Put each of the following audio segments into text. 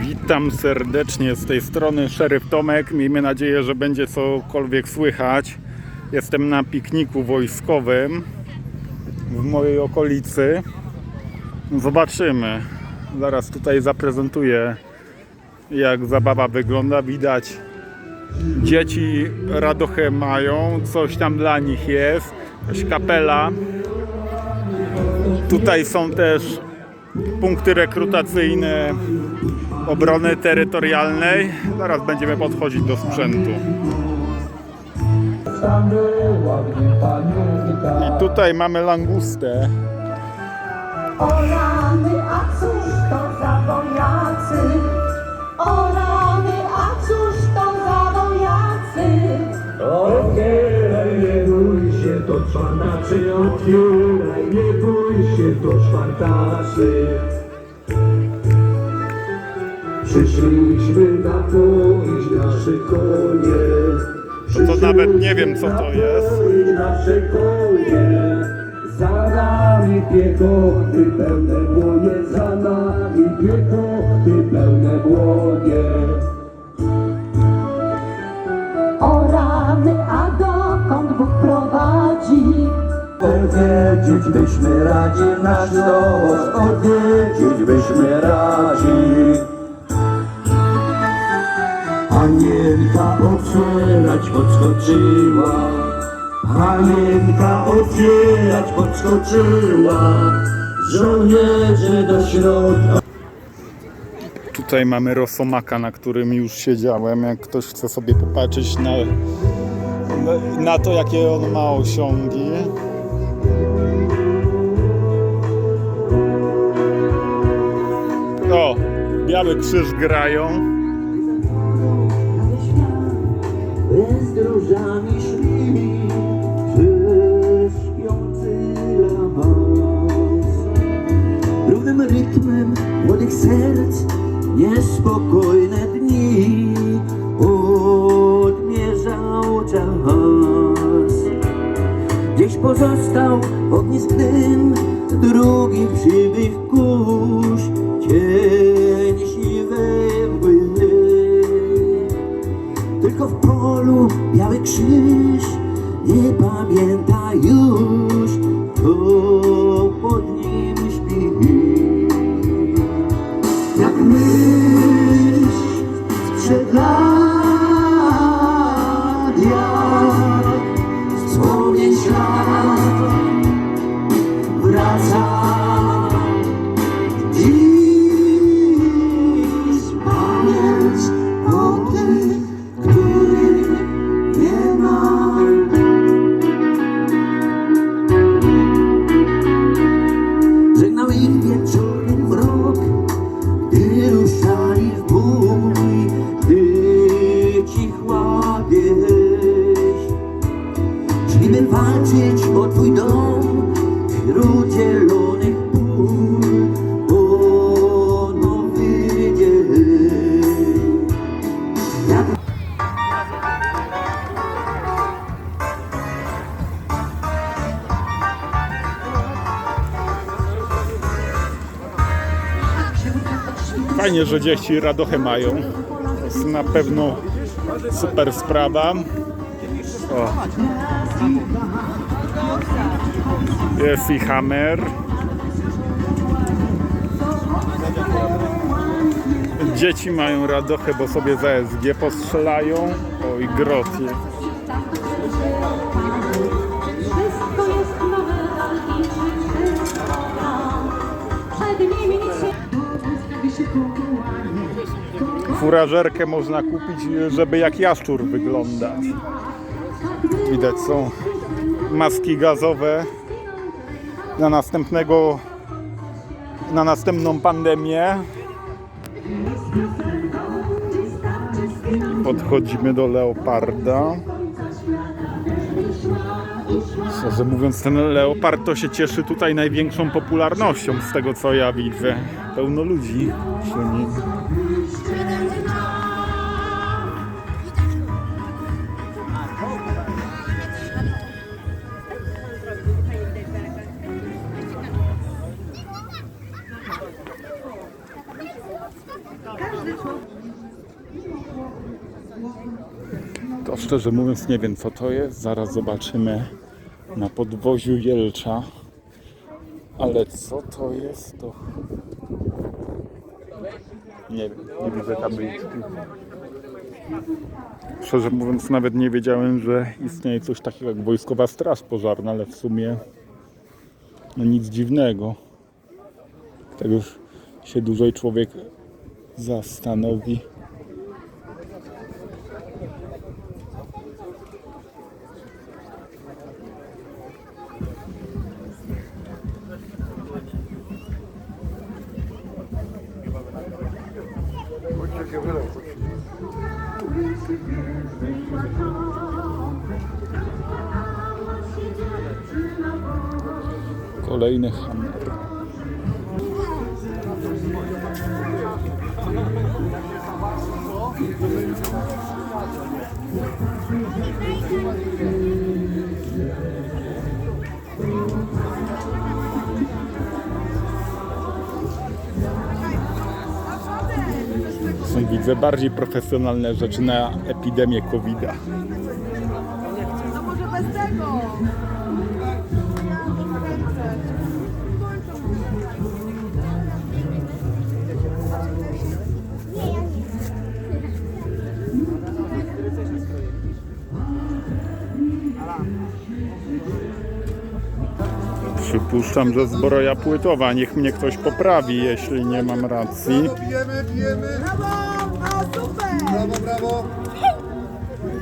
Witam serdecznie z tej strony szeryf Tomek. Miejmy nadzieję, że będzie cokolwiek słychać. Jestem na pikniku wojskowym w mojej okolicy. Zobaczymy. Zaraz tutaj zaprezentuję jak zabawa wygląda. Widać dzieci radochę mają, coś tam dla nich jest. Jakaś kapela. Tutaj są też punkty rekrutacyjne obrony terytorialnej. Zaraz będziemy podchodzić do sprzętu. I tutaj mamy langustę. O rany, a cóż to za wojacy? O rany, a cóż to za wojacy? Otwieraj, nie bój się, to otwieraj, nie bój się, to czwartacy. Przyszliśmy napoić nasze konie. To nawet nie wiem, co to jest. Nasze konie. Za nami piechoty pełne błonie, za nami piechoty pełne błonie. Odwiedzić byśmy radzi nasz dom, odwiedzić byśmy radzi. Anielka otwierać podskoczyła, Anielka otwierać podskoczyła, żołnierze do środka. Tutaj mamy rosomaka, na którym już siedziałem. Jak ktoś chce sobie popatrzeć na, na to, jakie on ma osiągi. O, Biały Krzyż grają. Z różami szli śpiący las. Równym rytmem młodych serc niespokojne krzyż nie pamięta już, kto pod nim śpi. Jak myśl sprzed lat, Fajnie, że dzieci radochę mają. Jest na pewno super sprawa. O. Jest i hammer. Dzieci mają radochę, bo sobie za SG postrzelają. O i grotie. Furażerkę można kupić, żeby jak jaszczur wyglądać. Widać są maski gazowe na następnego na następną pandemię. Podchodzimy do leoparda. Szczerze mówiąc, ten leopard to się cieszy tutaj największą popularnością z tego co ja widzę. Pełno ludzi przy nim. To szczerze mówiąc nie wiem co to jest. Zaraz zobaczymy na podwoziu Jelcza. Ale co to jest to? Nie wiem, nie widzę tabliczki. Szczerze mówiąc nawet nie wiedziałem, że istnieje coś takiego jak Wojskowa Straż Pożarna, ale w sumie no nic dziwnego. Tak już się dłużej człowiek zastanowi. Kolejny hammer. Są widzę bardziej profesjonalne rzeczy na epidemię COVID-a. No może bez tego. Przypuszczam, że zbroja płytowa. Niech mnie ktoś poprawi, jeśli nie mam racji. Bijemy, bijemy. Brawo! A super! Brawo, brawo.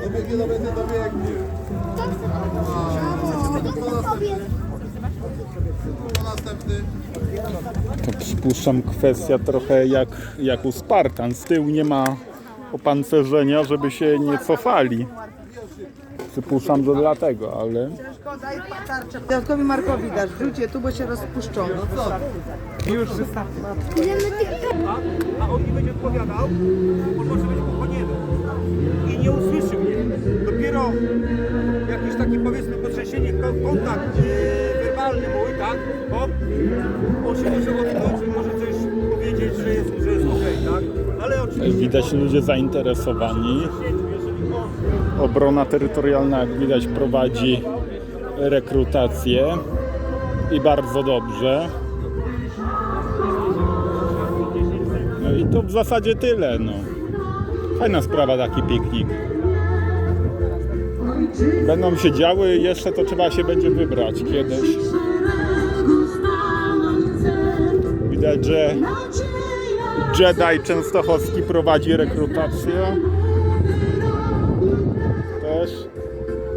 Dobiegnie, dobiegnie, dobiegnie. To przypuszczam kwestia trochę jak, jak u Spartan. Z tyłu nie ma opancerzenia, żeby się nie cofali. Przypuszczam, że dlatego, ale Ciężko, daj Markowi dasz. Wrzucie tu, bo się rozpuszczą. a on nie będzie odpowiadał, on może być pochłonięty i nie usłyszy mnie. Dopiero jakieś takie powiedzmy potrzęsienie, ko- kontakt yy, werbalny mój, tak, hop, on się może odknąć i może coś powiedzieć, że jest, że jest okej, tak, ale oczywiście widać ludzie zainteresowani. Obrona terytorialna, jak widać, prowadzi rekrutację i bardzo dobrze. No i to w zasadzie tyle. No. Fajna sprawa taki piknik. Będą się działy, jeszcze to trzeba się będzie wybrać kiedyś. Widać, że Jedi Częstochowski prowadzi rekrutację.